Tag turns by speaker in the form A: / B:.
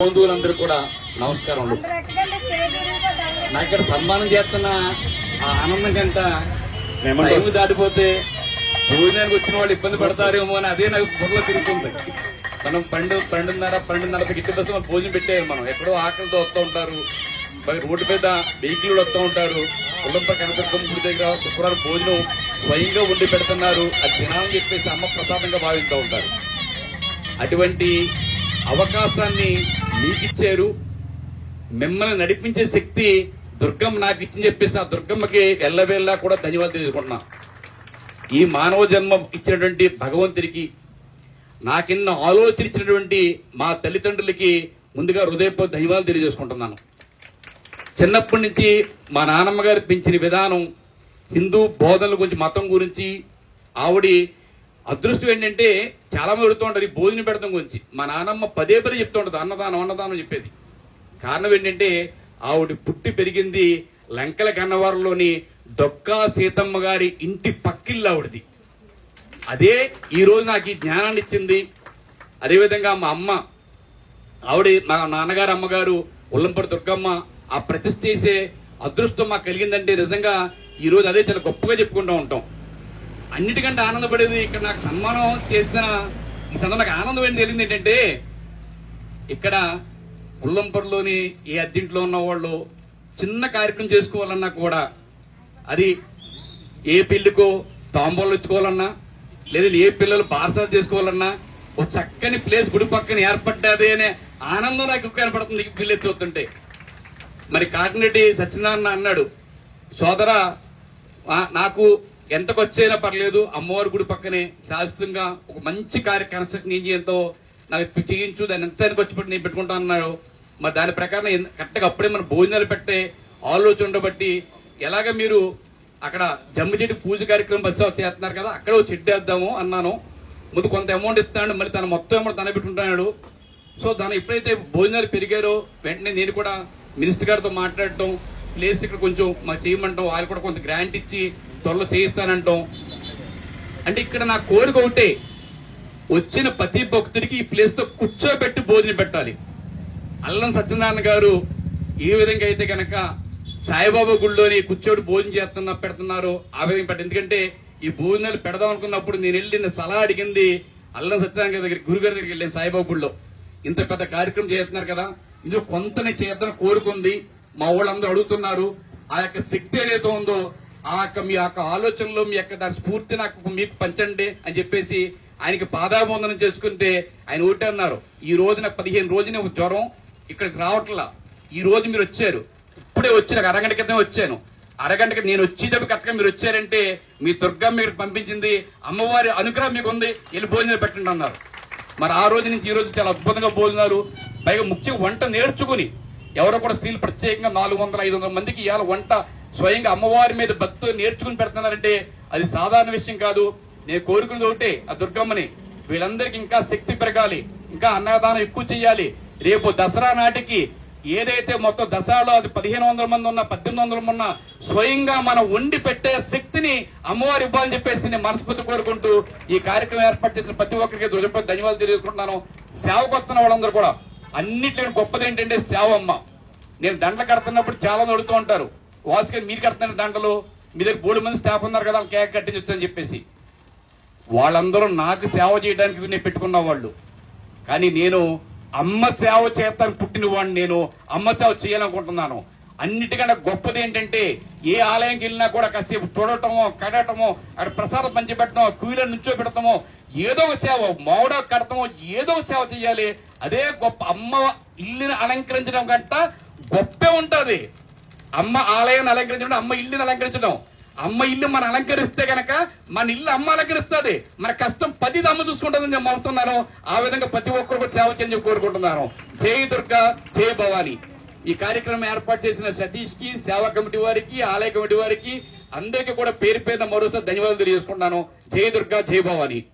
A: బంధువులందరూ కూడా నమస్కారం నాకు ఇక్కడ సన్మానం చేస్తున్న ఆ ఆనందం కంట టైం దాటిపోతే భోజనానికి వచ్చిన వాళ్ళు ఇబ్బంది పడతారేమో అని అదే నాకు బుర్రలో తిరుగుతుంది. మనం పండు పన్నెండున్నర పన్నెండున్నర గిట్టు బస్సు మనం భోజనం పెట్టేయాలి మనం ఎక్కడో ఆకలితో వస్తూ ఉంటారు. రోడ్డు మీద వెహికల్ వస్తూ ఉంటారు. ఉల్లంప కనదుర్గం గుడి దగ్గర శుక్రవారం భోజనం స్వయంగా వండి పెడుతున్నారు. అది తినాలని చెప్పేసి అమ్మ ప్రసాదంగా భావిస్తూ ఉంటారు. అటువంటి అవకాశాన్ని మీకిచ్చారు. మిమ్మల్ని నడిపించే శక్తి దుర్గమ్మ నాకు ఇచ్చింది చెప్పేసి ఆ దుర్గమ్మకి ఎల్లవేళ్ళ కూడా ధన్యవాదాలు తెలుసుకుంటున్నా ఈ మానవ జన్మ ఇచ్చినటువంటి భగవంతుడికి నాకిన్న ఆలోచన ఇచ్చినటువంటి మా తల్లిదండ్రులకి ముందుగా హృదయపూర్వక ధన్యవాదాలు తెలియజేసుకుంటున్నాను. చిన్నప్పటి నుంచి మా నాన్నమ్మ గారు పెంచిన విధానం హిందూ బోధనల గురించి మతం గురించి ఆవిడి అదృష్టం ఏంటంటే చాలా మంది పెడుతూ ఉంటారు ఈ భోజనం పెడతాం గురించి. మా నానమ్మ పదే పదే చెప్తూ ఉంటుంది అన్నదానం అన్నదానం చెప్పేది. కారణం ఏంటంటే ఆవిడ పుట్టి పెరిగింది లంకల కన్నవారంలోని డొక్కా సీతమ్మ గారి ఇంటి పక్కిల్లు ఆవిడది. అదే ఈరోజు నాకు ఈ జ్ఞానాన్ని ఇచ్చింది. అదేవిధంగా మా అమ్మ ఆవిడ మా నాన్నగారు అమ్మగారు ఉల్లంపడి దుర్గమ్మ ఆ ప్రతిష్ఠ చేసే అదృష్టం మాకు కలిగిందంటే నిజంగా ఈ రోజు అదే చాలా గొప్పగా చెప్పుకుంటూ ఉంటాం. అన్నిటికంటే ఆనందపడేది ఇక్కడ నాకు సన్మానం చేసిన ఈ సందర్భం నాకు ఆనందం ఏంటి తెలియదు ఏంటంటే ఇక్కడ ఉల్లంపూర్లోని ఏ అద్దెంట్లో ఉన్న వాళ్ళు చిన్న కార్యక్రమం చేసుకోవాలన్నా కూడా అది ఏ పెళ్ళికో తాంబూలు ఇచ్చుకోవాలన్నా లేదా ఏ పిల్లలు పార్సల్ చేసుకోవాలన్నా ఓ చక్కని ప్లేస్ గుడి పక్కన ఏర్పడ్డది అనే ఆనందం నాకు కనపడుతుంది ఈ పిల్లలు చూస్తుంటే. మరి కాకినరెడ్డి సత్యనారాయణ అన్నాడు సోదర నాకు ఎంత ఖర్చైనా పర్లేదు అమ్మవారి గుడి పక్కనే శాశ్వతంగా ఒక మంచి కార్య కన్స్ట్రక్షన్ ఏం నాకు చేయించు దాన్ని ఎంత ఖర్చు పెట్టి నేను పెట్టుకుంటాను అన్నాడు మరి దాని ప్రకారం కరెక్ట్గా అప్పుడే మన భోజనాలు పెట్టే ఆలోచన ఉండబట్టి ఎలాగ మీరు అక్కడ జమ్మి చెట్టు పూజ కార్యక్రమం బస్సు చేస్తున్నారు కదా అక్కడ ఒక చెట్టు వేద్దాము అన్నాను. ముందు కొంత అమౌంట్ ఇస్తాడు మళ్ళీ తన మొత్తం అమౌంట్ తన పెట్టుకుంటున్నాడు. సో దాని ఎప్పుడైతే భోజనాలు పెరిగారో వెంటనే నేను కూడా మినిస్టర్ గారితో మాట్లాడటం ప్లేస్ ఇక్కడ కొంచెం మాకు చేయమంటాం వాళ్ళు కూడా కొంత గ్రాంట్ ఇచ్చి త్వరలో చేయిస్తానంటాం. అంటే ఇక్కడ నా కోరిక ఒకటే వచ్చిన ప్రతి భక్తుడికి ఈ ప్లేస్లో కూర్చోబెట్టి భోజనం పెట్టాలి. అల్లం సత్యనారాయణ గారు ఏ విధంగా అయితే కనుక సాయిబాబా గుళ్ళోని కూర్చోడు భోజనం చేస్తున్నా పెడుతున్నారో ఆ విధంగా పెట్ట ఎందుకంటే ఈ భోజనాలు పెడదాం అనుకున్నప్పుడు నేను వెళ్ళిన సలహా అడిగింది అల్లం సత్యనారాయణ గారి దగ్గర గురుగారి దగ్గరికి వెళ్ళాను సాయిబాబా గుళ్ళో ఇంత పెద్ద కార్యక్రమం చేస్తున్నారు కదా ఇందులో కొంతనే చేద్దాం కోరుకుంది. మా వాళ్ళందరూ అడుగుతున్నారు ఆ యొక్క శక్తి ఏదైతే ఉందో ఆ యొక్క మీ యొక్క ఆలోచనలో మీ యొక్క దాని స్ఫూర్తి నాకు మీకు పంచండి అని చెప్పేసి ఆయనకి పాదాబంధనం చేసుకుంటే ఆయన ఒకటే అన్నారు ఈ రోజున పదిహేను రోజున జ్వరం ఇక్కడికి రావట్లా. ఈ రోజు మీరు వచ్చారు. ఇప్పుడే వచ్చిన నాకు అరగంట క్రితం వచ్చాను. అరగంటకి నేను వచ్చేటప్పుడు కరెక్ట్గా మీరు వచ్చారంటే మీ దుర్గమ్మ మీరు పంపించింది అమ్మవారి అనుగ్రహం మీకు ఉంది వెళ్ళి భోజనం పెట్టండి అన్నారు. మరి ఆ రోజు నుంచి ఈ రోజు చాలా అద్భుతంగా భోజనాలు. పైగా ముఖ్య వంట నేర్చుకుని ఎవరో కూడా స్త్రీలు ప్రత్యేకంగా నాలుగు వందల ఐదు వందల మందికి ఇవాళ వంట స్వయంగా అమ్మవారి మీద భక్తు నేర్చుకుని పెడుతున్నారంటే అది సాధారణ విషయం కాదు. నేను కోరుకున్నది ఒకటే ఆ దుర్గమ్మని. వీళ్ళందరికీ ఇంకా శక్తి పెరగాలి ఇంకా అన్నదానం ఎక్కువ చేయాలి రేపు దసరా నాటికి ఏదైతే మొత్తం దసరాలో అది పదిహేను వందల మంది ఉన్నా పద్దెనిమిది వందల మంది ఉన్నా స్వయంగా మనం వండి పెట్టే శక్తిని అమ్మవారి ఇవ్వాలని చెప్పేసి నేను మనస్ఫూర్తి కోరుకుంటూ ఈ కార్యక్రమం ఏర్పాటు చేసిన ప్రతి ఒక్కరికి హృదయపూర్వక ధన్యవాదాలు తెలియజేసుకుంటున్నాను. సేవకు వస్తున్న వాళ్ళందరూ కూడా అన్నిట్లో గొప్పది ఏంటంటే సేవ అమ్మ నేను దండలు కడుతున్నప్పుడు చాలా నడుతూ ఉంటారు. ఉంటారు వాసుగా మీరు కడుతున్నారు దండలు మీ దగ్గర మూడు మంది స్టాఫ్ ఉన్నారు కదా కేక్ కట్టించొచ్చు చెప్పేసి. వాళ్ళందరూ నాకు సేవ చేయడానికి నేను పెట్టుకున్న వాళ్ళు. కానీ నేను అమ్మ సేవ చేస్తాను పుట్టిన వాడిని నేను అమ్మ సేవ చేయాలనుకుంటున్నాను. అన్నిటికన్నా గొప్పది ఏంటంటే ఏ ఆలయంకి వెళ్ళినా కూడా కాసేపు చూడటమో కడటమో అక్కడ ప్రసాదం పంచిపెట్టడమో క్యూలో నుంచో పెడతామో ఏదో ఒక సేవ మౌడ కడతామో ఏదో ఒక సేవ చేయాలి. అదే గొప్ప అమ్మ ఇల్లుని అలంకరించడం కంట గొప్పే ఉంటుంది. అమ్మ ఆలయాన్ని అలంకరించడం అమ్మ ఇల్లుని అలంకరించడం. అమ్మ ఇల్లు మనం అలంకరిస్తే గనక మన ఇల్లు అమ్మ అలంకరిస్తుంది. మన కష్టం పది అమ్మ చూసుకుంటుందని నేను నమ్ముతున్నాను ఆ విధంగా ప్రతి ఒక్కరు కూడా సేవ చేయని కోరుకుంటున్నాను. జై దుర్గా జయ భవాని. ఈ కార్యక్రమం ఏర్పాటు చేసిన సతీష్కి సేవా కమిటీ వారికి ఆలయ కమిటీ వారికి అందరికీ కూడా పేరు పేరున మరోసారి ధన్యవాదాలు తెలియజేసుకుంటున్నాను. జై దుర్గా జయ భవాని.